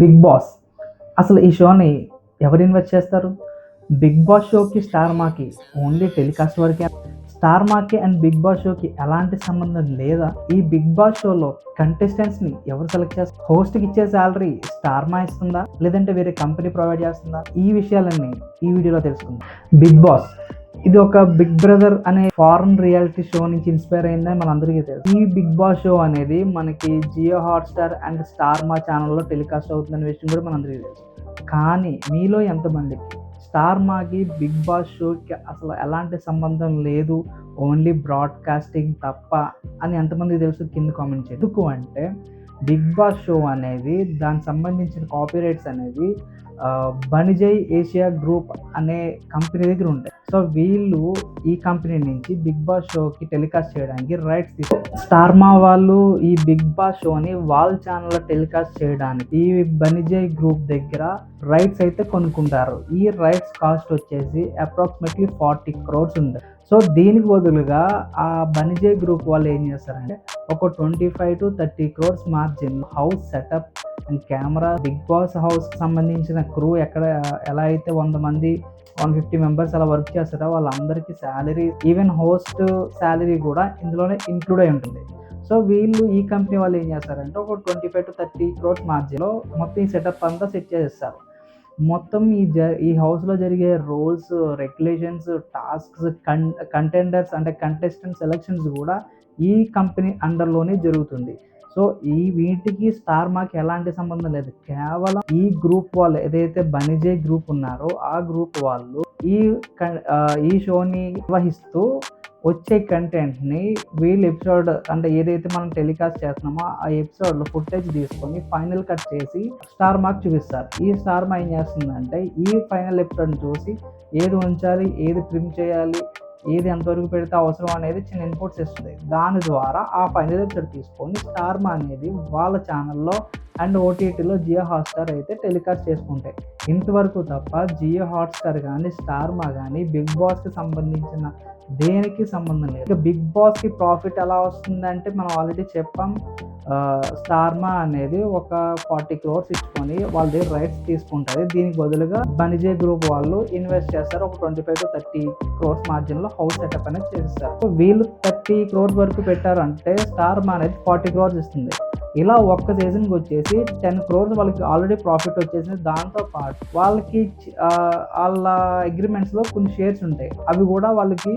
Big boss. అసలు ఈ షోని ఎవరు ఇన్వెస్ట్ చేస్తారు? బిగ్ బాస్ షోకి స్టార్ మాకి ఓన్లీ టెలికాస్ట్ వరకే. స్టార్ మాకి అండ్ బిగ్ బాస్ షోకి ఎలాంటి సంబంధం లేదా? ఈ బిగ్ బాస్ షోలో కంటెస్టెంట్స్ని ఎవరు సెలెక్ట్ చేస్తారు? హోస్ట్కి ఇచ్చే శాలరీ స్టార్ మా ఇస్తుందా? లేదంటే వేరే కంపెనీ ప్రొవైడ్ చేస్తుందా? ఈ విషయాలన్నీ ఈ వీడియోలో తెలుసుకుందాం. బిగ్ బాస్ ఇది ఒక బిగ్ బ్రదర్ అనే ఫారెన్ రియాలిటీ షో నుంచి ఇన్స్పైర్ అయిందని మనందరికీ తెలుసు. ఈ బిగ్ బాస్ షో అనేది మనకి జియో హాట్స్టార్ అండ్ స్టార్ మా ఛానల్లో టెలికాస్ట్ అవుతుందనే విషయం కూడా మనందరికీ తెలుసు. కానీ మీలో ఎంతమందికి స్టార్ మాకి బిగ్ బాస్ షోకి అసలు ఎలాంటి సంబంధం లేదు ఓన్లీ బ్రాడ్కాస్టింగ్ తప్ప అని ఎంతమందికి తెలుసు కింద కామెంట్ చేయండి. ఎందుకు అంటే బిగ్ బాస్ షో అనేది దానికి సంబంధించిన కాపీరైట్స్ అనేవి బనిజై ఏషియా గ్రూప్ అనే కంపెనీ దగ్గర ఉంటాయి. సో వీళ్ళు ఈ కంపెనీ నుంచి బిగ్ బాస్ షోకి టెలికాస్ట్ చేయడానికి రైట్స్ తీసుకుంటారు స్టార్మా వాళ్ళు ఈ బిగ్ బాస్ షోని వాల్ ఛానల్లో టెలికాస్ట్ చేయడానికి ఈ బనిజయ్ గ్రూప్ దగ్గర రైట్స్ అయితే కొనుక్కుంటారు. ఈ రైట్స్ కాస్ట్ వచ్చేసి అప్రాక్సిమేట్లీ ఫార్టీ క్రోర్స్ ఉంది. సో దీనికి బదులుగా ఆ బనిజే గ్రూప్ వాళ్ళు ఏం చేస్తారంటే ఒక twenty five to thirty crores margin house setup and camera Bigg Boss house సంబంధించిన క్రూ ఎక్కడ ఎలా అయితే వంద మంది వన్ ఫిఫ్టీ మెంబర్స్ అలా వర్క్ చేస్తారో? వాళ్ళందరికీ శాలరీ ఈవెన్ హోస్ట్ శాలరీ కూడా ఇందులోనే ఇంక్లూడ్ అయి ఉంటుంది. సో వీళ్ళు ఈ కంపెనీ వాళ్ళు ఏం చేస్తారంటే ఒక twenty five to thirty crores మార్జిన్లో మొత్తం ఈ సెటప్ అంతా సెట్ చేసేస్తారు. మొత్తం ఈ జ ఈ హౌస్లో జరిగే rules regulations tasks con contenders అంటే కంటెస్టెంట్ సెలక్షన్స్ కూడా ఈ కంపెనీ అండర్లోనే జరుగుతుంది. సో ఈ వీటికి స్టార్ మాకు ఎలాంటి సంబంధం లేదు. కేవలం ఈ గ్రూప్ వాళ్ళు ఏదైతే బనిజే గ్రూప్ ఉన్నారో ఆ గ్రూప్ వాళ్ళు ఈ క- ఈ షోని నిర్వహిస్తూ వచ్చే కంటెంట్ని వీళ్ళు ఎపిసోడ్ అంటే ఏదైతే మనం టెలికాస్ట్ చేస్తున్నామో ఆ ఎపిసోడ్లో ఫుటేజ్ తీసుకొని ఫైనల్ కట్ చేసి స్టార్ మార్క్ చూపిస్తారు. ఈ స్టార్ మా ఏం చేస్తుందంటే ఈ ఫైనల్ ఎపిసోడ్ని చూసి ఏది ఉంచాలి ఏది ట్రిమ్ చేయాలి ఏది ఎంతవరకు పెడితే అవసరం అనేది చిన్న ఇన్పుట్స్ ఇస్తుంది. దాని ద్వారా ఆ ఫైనల్ దగ్గర తీసుకొని స్టార్మా అనేది వాళ్ళ ఛానల్లో అండ్ ఓటీటీలో జియో హాట్స్టార్ అయితే టెలికాస్ట్ చేసుకుంటాయి. ఇంతవరకు తప్ప జియో హాట్స్టార్ కానీ స్టార్మా కానీ బిగ్ బాస్కి సంబంధించిన దేనికి సంబంధం లేదు. ఇక బిగ్ బాస్కి ప్రాఫిట్ ఎలా వస్తుందంటే మనం ఆల్రెడీ చెప్పాం. స్టార్మా అనేది ఒక ఫార్టీ క్రోర్స్ ఇచ్చుకొని వాళ్ళ దగ్గర రైట్స్ తీసుకుంటుంది. దీనికి బదులుగా బనిజే గ్రూప్ వాళ్ళు ఇన్వెస్ట్ చేస్తారు. ఒక twenty five to thirty crores మార్జిన్లో house setup అనేది చేస్తారు సో వీళ్ళు థర్టీ క్రోర్స్ వరకు పెట్టారంటే స్టార్మా అనేది ఫార్టీ క్రోర్స్ ఇస్తుంది. ఇలా ఒక్క సీజన్కి వచ్చేసి టెన్ క్రోర్స్ వాళ్ళకి ఆల్రెడీ ప్రాఫిట్ వచ్చేసింది. దాంతో పాటు వాళ్ళకి వాళ్ళ అగ్రిమెంట్స్లో కొన్ని షేర్స్ ఉంటాయి. అవి కూడా వాళ్ళకి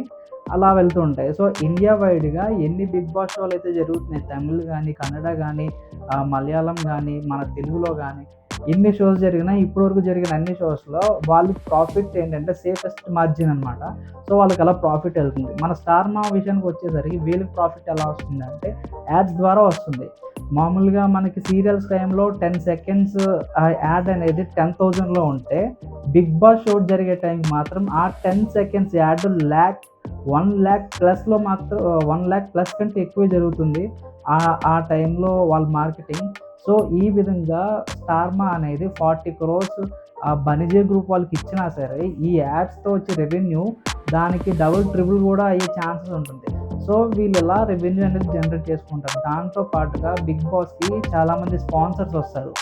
అలా వెళ్తూ ఉంటాయి. సో ఇండియా వైడ్గా ఎన్ని బిగ్ బాస్ షోలు అయితే జరుగుతున్నాయి? తమిళ్ కానీ కన్నడ కానీ మలయాళం కానీ మన తెలుగులో కానీ ఎన్ని షోస్ జరిగినా ఇప్పటివరకు జరిగిన అన్ని షోస్లో వాళ్ళకి ప్రాఫిట్ ఏంటంటే సేఫెస్ట్ మార్జిన్ అనమాట సో వాళ్ళకి అలా ప్రాఫిట్ వెళ్తుంది. మన స్టార్ మా విషయానికి వచ్చేసరికి వీళ్ళకి ప్రాఫిట్ ఎలా వస్తుంది అంటే యాడ్స్ ద్వారా వస్తుంది. మామూలుగా మనకి సీరియల్స్ టైంలో టెన్ సెకండ్స్ యాడ్ అనేది టెన్ థౌజండ్లో ఉంటే బిగ్ బాస్ షో జరిగే టైంకి మాత్రం ఆ ten seconds ad lakh one lakh ప్లస్లో మాత్రం వన్ ల్యాక్ ప్లస్ కంటే ఎక్కువే జరుగుతుంది ఆ ఆ టైంలో వాళ్ళ మార్కెటింగ్. సో ఈ విధంగా స్టార్మా అనేది ఫార్టీ క్రోర్స్ ఆ బనిజే గ్రూప్ వాళ్ళకి ఇచ్చినా సరే ఈ యాడ్స్తో వచ్చే రెవెన్యూ దానికి డబుల్ ట్రిపుల్ కూడా అయ్యే ఛాన్సెస్ ఉంటుంది. సో వీళ్ళు ఎలా రెవెన్యూ అనేది జనరేట్ చేసుకుంటారు? దాంతో పాటుగా బిగ్ బాస్కి చాలామంది స్పాన్సర్స్ వస్తారు.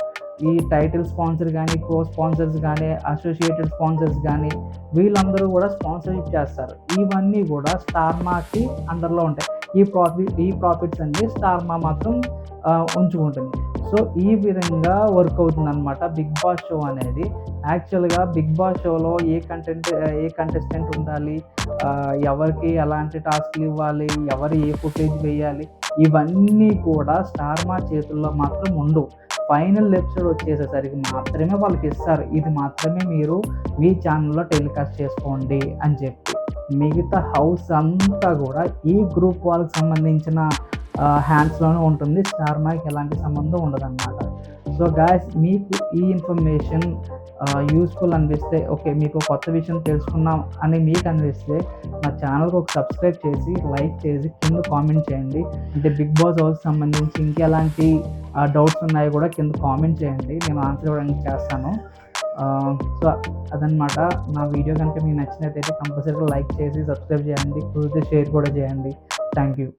ఈ టైటిల్ స్పాన్సర్ కానీ కో స్పాన్సర్స్ కానీ అసోసియేటెడ్ స్పాన్సర్స్ కానీ వీళ్ళందరూ కూడా స్పాన్సర్షిప్ చేస్తారు. ఇవన్నీ కూడా స్టార్మాకి అండర్లో ఉంటాయి. ఈ ప్రాఫిట్ ఈ ప్రాఫిట్స్ అన్ని స్టార్మా మాత్రం ఉంచుకుంటుంది. సో ఈ విధంగా వర్క్ అవుతుంది అనమాట బిగ్ బాస్ షో అనేది. యాక్చువల్గా బిగ్ బాస్ షోలో ఏ కంటెంట్ ఏ కంటెస్టెంట్ ఉండాలి ఎవరికి ఎలాంటి టాస్క్లు ఇవ్వాలి ఎవరు ఏ ఫుటేజ్ వేయాలి ఇవన్నీ కూడా స్టార్మా చేతుల్లో మాత్రం ఉండవు. ఫైనల్ ఎపిసోడ్ వచ్చేసేసరికి మాత్రమే వాళ్ళకి ఇస్తారు. ఇది మాత్రమే మీరు మీ ఛానల్లో టెలికాస్ట్ చేసుకోండి అని చెప్పి. మిగతా హౌస్ అంతా కూడా ఈ గ్రూప్ వాళ్ళకి సంబంధించిన హ్యాండ్స్లోనే ఉంటుంది. స్టార్ మైక్ ఎలాంటి సంబంధం ఉండదన్నమాట. సో గాయస్ మీకు ఈ ఇన్ఫర్మేషన్ యూస్ఫుల్ అనిపిస్తే ఓకే మీకు కొత్త విషయం తెలుసుకున్నాం అని మీకు అనిపిస్తే మా ఛానల్కి ఒక సబ్స్క్రైబ్ చేసి లైక్ చేసి కింద కామెంట్ చేయండి. అంటే బిగ్ బాస్ హౌస్ సంబంధించి ఇంకెలాంటి డౌట్స్ ఉన్నాయో కూడా కింద కామెంట్ చేయండి. నేను ఆన్సర్ ఇవ్వడానికి చేస్తాను. సో అదనమాట నా వీడియో కనుక మీకు నచ్చినట్టయితే కంపల్సరీగా లైక్ చేసి సబ్స్క్రైబ్ చేయండి. కుదిరితే షేర్ కూడా చేయండి. Thank you